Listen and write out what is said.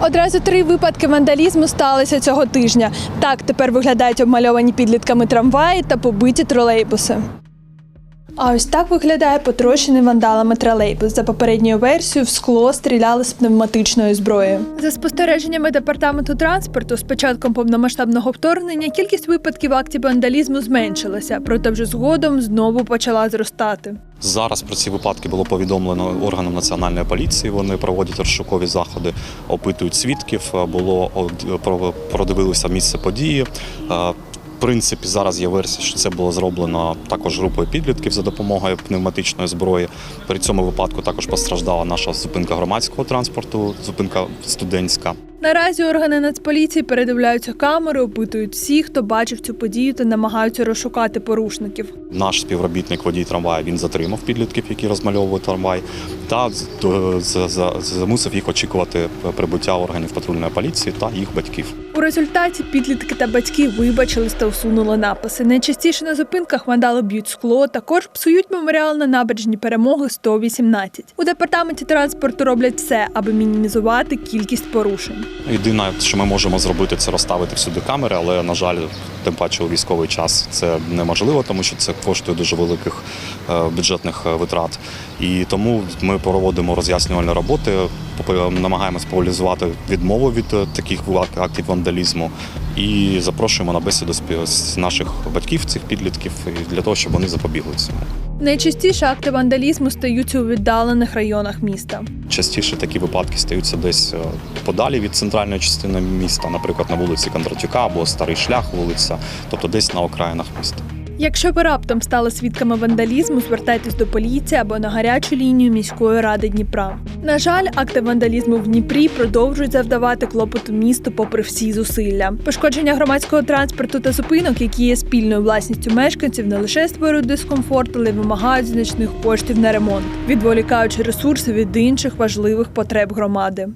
Одразу три випадки вандалізму сталися цього тижня. Так тепер виглядають обмальовані підлітками трамваї та побиті тролейбуси. А ось так виглядає потрощений вандалами тролейбус. За попередньою версією в скло стріляли з пневматичної зброї. За спостереженнями департаменту транспорту, з початком повномасштабного вторгнення кількість випадків актів вандалізму зменшилася, проте вже згодом знову почала зростати. Зараз про ці випадки було повідомлено органам національної поліції. Вони проводять розшукові заходи, опитують свідків. Було продивилися місце події. Принципі, зараз є версія, що це було зроблено також групою підлітків за допомогою пневматичної зброї. При цьому випадку також постраждала наша зупинка громадського транспорту, зупинка студентська. Наразі органи Нацполіції передивляються камери, опитують всіх, хто бачив цю подію та намагаються розшукати порушників. Наш співробітник водій трамвая він затримав підлітків, які розмальовували трамвай, та з- до- з- з- змусив їх очікувати прибуття органів патрульної поліції та їх батьків. У результаті підлітки та батьки вибачились та усунули написи. Найчастіше на зупинках вандали б'ють скло, також псують меморіал на набережні перемоги 118. У департаменті транспорту роблять все, аби мінімізувати кількість порушень. Єдине, що ми можемо зробити, це розставити всюди камери, але на жаль, тим паче у військовий час це неможливо, тому що це коштує дуже великих е, бюджетних е, витрат. І тому ми проводимо роз'яснювальні роботи, попи- намагаємось популяризувати відмову від е, таких актів вандалізму і запрошуємо на бесіду з наших батьків цих підлітків для того, щоб вони запобігли цьому. Найчастіше акти вандалізму стаються у віддалених районах міста. Частіше такі випадки стаються десь е, подалі від центральної частини міста, наприклад, на вулиці Кондратюка або Старий шлях вулиця, тобто десь на окраїнах міста. Якщо ви раптом стали свідками вандалізму, звертайтесь до поліції або на гарячу лінію міської ради Дніпра. На жаль, акти вандалізму в Дніпрі продовжують завдавати клопоту місту попри всі зусилля. Пошкодження громадського транспорту та зупинок, які є спільною власністю мешканців, не лише створюють дискомфорт, але й вимагають значних коштів на ремонт, відволікаючи ресурси від інших важливих потреб громади.